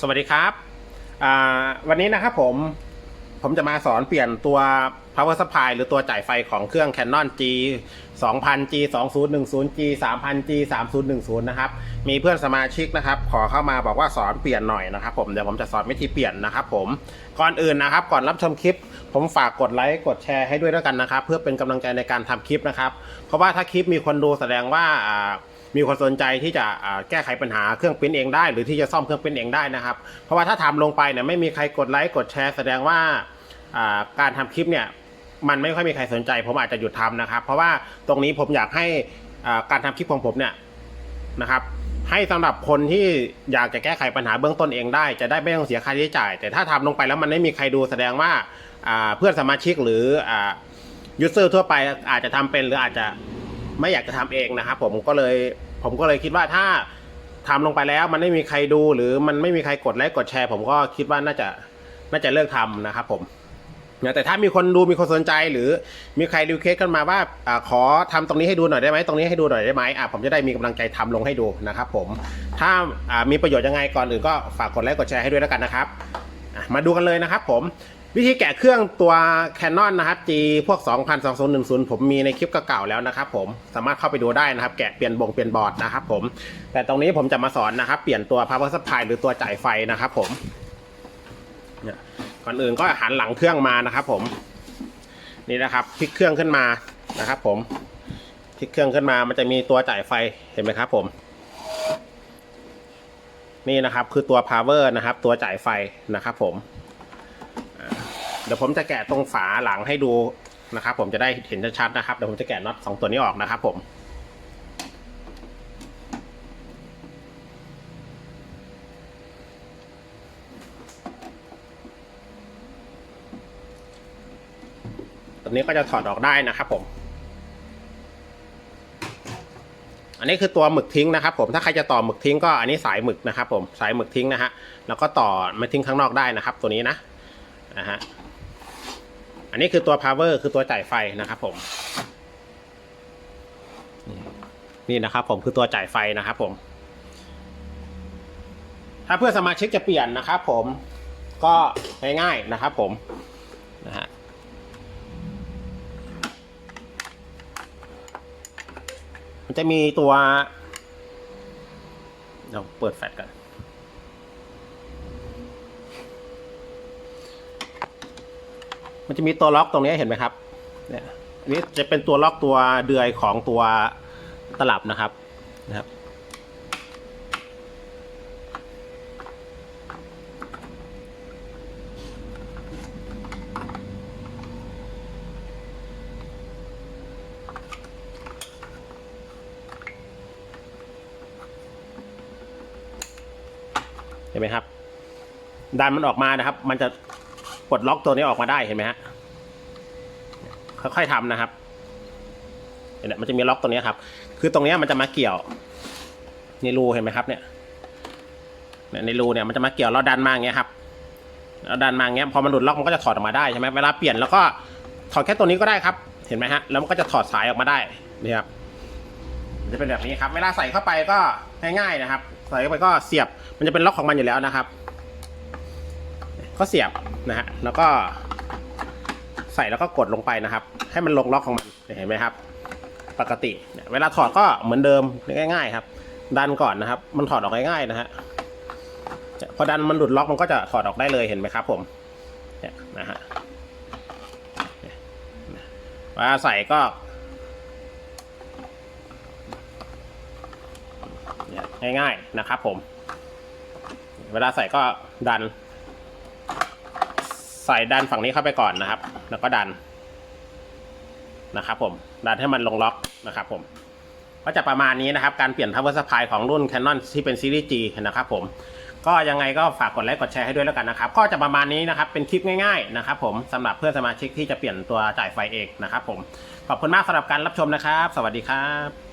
สวัสดีครับวันนี้นะครับผมผมจะมาสอนเปลี่ยนตัว power supply หรือตัวจ่ายไฟของเครื่อง Canon G 2000 G 2010 G 3000 G 3010นะครับ มีเพื่อนสมาชิกนะครับ ขอเข้ามาบอกว่าสอนเปลี่ยนหน่อยนะครับ ผมเดี๋ยวผมจะสอนวิธีเปลี่ยนนะครับ ผมก่อนอื่นนะครับ ก่อนรับชมคลิป ผมฝากกดไลค์กดแชร์ให้ด้วยแล้วกันนะครับ เพื่อเป็นกำลังใจในการทำคลิปนะครับ เพราะว่าถ้าคลิปมีคนดูแสดงว่า มีคนสนใจที่จะแก้ไขปัญหาเครื่องปริ้นเองได้ หรือที่จะซ่อมเครื่องปริ้นเองได้นะครับ เพราะว่าถ้าทำลงไปเนี่ยไม่มีใครกดไลค์กดแชร์แสดงว่าการทำคลิปเนี่ยมันไม่ค่อยมีใครสนใจ ผมอาจจะหยุดทำนะครับ เพราะว่าตรงนี้ผมอยากให้การทำคลิปของผมเนี่ยนะครับให้สำหรับคนที่อยากจะแก้ไขปัญหาเบื้องต้นเองได้ จะได้ไม่ต้องเสียค่าใช้จ่าย แต่ถ้าทำลงไปแล้วมันไม่มีใครดูแสดงว่าเพื่อนสมาชิกหรืออ่ายูเซอร์ทั่วไปอาจจะทำเป็นหรืออาจจะ ไม่อยากจะทำเองนะครับผมก็เลยผมก็เลยคิดว่าถ้าทำลงไปแล้วมันไม่มีใครดูหรือมันไม่มีใครกดไลค์กดแชร์ ผมก็คิดว่าน่าจะน่าจะเลิกทำนะครับผมเนี่ยแต่ถ้ามีคนดูมีคนสนใจหรือมีใครรีเควสกันมาว่าอาขอทำตรงนี้ให้ดูหน่อยได้ไหมตรงนี้ให้ดูหน่อยได้ไหมอะผมจะได้มีกำลังใจทำลงให้ดูนะครับผมถ้าอ่ามีประโยชน์ยังไงก่อนอื่นก็ฝากกดไลค์กดแชร์ให้ด้วยแล้วกันนะครับมาดูกันเลยนะครับผม วิธีแกะเครื่องตัว Canon นะครับ G พวก 2000 2010 ผมมีในคลิปเก่าๆแล้วนะครับผมสามารถเข้าไปดูได้นะครับ แกะเปลี่ยนบงเปลี่ยนบอร์ดนะครับผม แต่ตรงนี้ผมจะมาสอนนะครับ เปลี่ยนตัว power supply หรือตัวจ่ายไฟนะครับผมเนี่ยก่อนอื่นก็หันหลังเครื่องมานะครับผม นี่นะครับพลิกเครื่องขึ้นมานะครับผมพลิกเครื่องขึ้นมามันจะมีตัวจ่ายไฟเห็นไหมครับผมนี่นะครับคือตัว power นะครับ ตัวจ่ายไฟนะครับผม เดี๋ยวผมจะแกะตรงฝาหลังให้ดูนะครับ ผมจะได้เห็นชัดๆนะครับเดี๋ยวผมจะแกะน็อตสองตัวนี้ออกนะครับผมตัวนี้ก็จะถอดออกได้นะครับผม อันนี้คือตัวหมึกทิ้งนะครับ ผมถ้าใครจะต่อหมึกทิ้งก็อันนี้สายหมึกนะครับ ผมสายหมึกทิ้งนะฮะแล้วก็ต่อมาทิ้งข้างนอกได้นะครับ ตัวนี้นะนะฮะ อันนี้คือตัว power คือตัวจ่ายไฟนะครับผมนี่นะครับผมคือตัวจ่ายไฟนะครับผม ถ้าเพื่อนสมาชิกจะเปลี่ยนนะครับผมก็ง่ายๆนะครับผมนะฮะมันจะมีตัว เดี๋ยวเปิดแฟลชกัน มันจะมีตัวล็อกตรงนี้เห็นไหมครับ เนี่ยนนี้จะเป็นตัวล็อกตัวเดือยของตัวตลับนะครับนะครับ เห็นไหมครับ ดันมันออกมานะครับ มันจะ ปลดล็อกตัวนี้ออกมาได้เห็นไหมฮะค่อยๆทำนะครับเห็นไหมมันจะมีล็อกตัวนี้ครับ คือตรงนี้มันจะมาเกี่ยวในรูเห็นไหมครับเนี่ยในรูเนี่ยมันจะมาเกี่ยวแล้วดันมาอย่างเงี้ยครับแล้วดันมาอย่างเงี้ยพอมันหลุดล็อกมันก็จะถอดออกมาได้ใช่ไหมเวลาเปลี่ยนแล้วก็ถอดแค่ตัวนี้ก็ได้ครับ เห็นไหมฮะแล้วมันก็จะถอดสายออกมาได้นี่ครับจะเป็นแบบนี้ครับเวลาใส่เข้าไปก็ง่ายๆนะครับ ใส่เข้าไปก็เสียบมันจะเป็นล็อกของมันอยู่แล้วนะครับ ก็เสียบนะฮะแล้วก็ใส่แล้วก็กดลงไปนะครับ ให้มันลงล็อกของมันเห็นไหมครับ ปกติ เวลาถอดก็เหมือนเดิมง่าย ๆ ครับ ดันก่อนนะครับ มันถอดออกง่ายๆนะฮะพอดันมันหลุดล็อกมันก็จะถอดออกได้เลยเห็นไหมครับ ผมเนี่ยนะฮะเวลาใส่ก็ง่ายๆนะครับผม เวลาใส่ก็ดัน ใส่ดันฝั่งนี้เข้าไปก่อนนะครับ แล้วก็ดันนะครับ ผม ดันให้มันลงล็อกนะครับ ผม ก็จะประมาณนี้นะครับ การเปลี่ยน power supply ของรุ่น Canon ที่เป็นซีรีส์ G นะครับ ผม ก็ยังไงก็ฝากกดไลค์กดแชร์ให้ด้วยแล้วกันนะครับ ก็จะประมาณนี้นะครับ เป็นคลิปง่ายๆนะครับ ผมสำหรับเพื่อนสมาชิกที่จะเปลี่ยนตัวจ่ายไฟเองนะครับ ผม ขอบคุณมากสำหรับการรับชมนะครับ สวัสดีครับ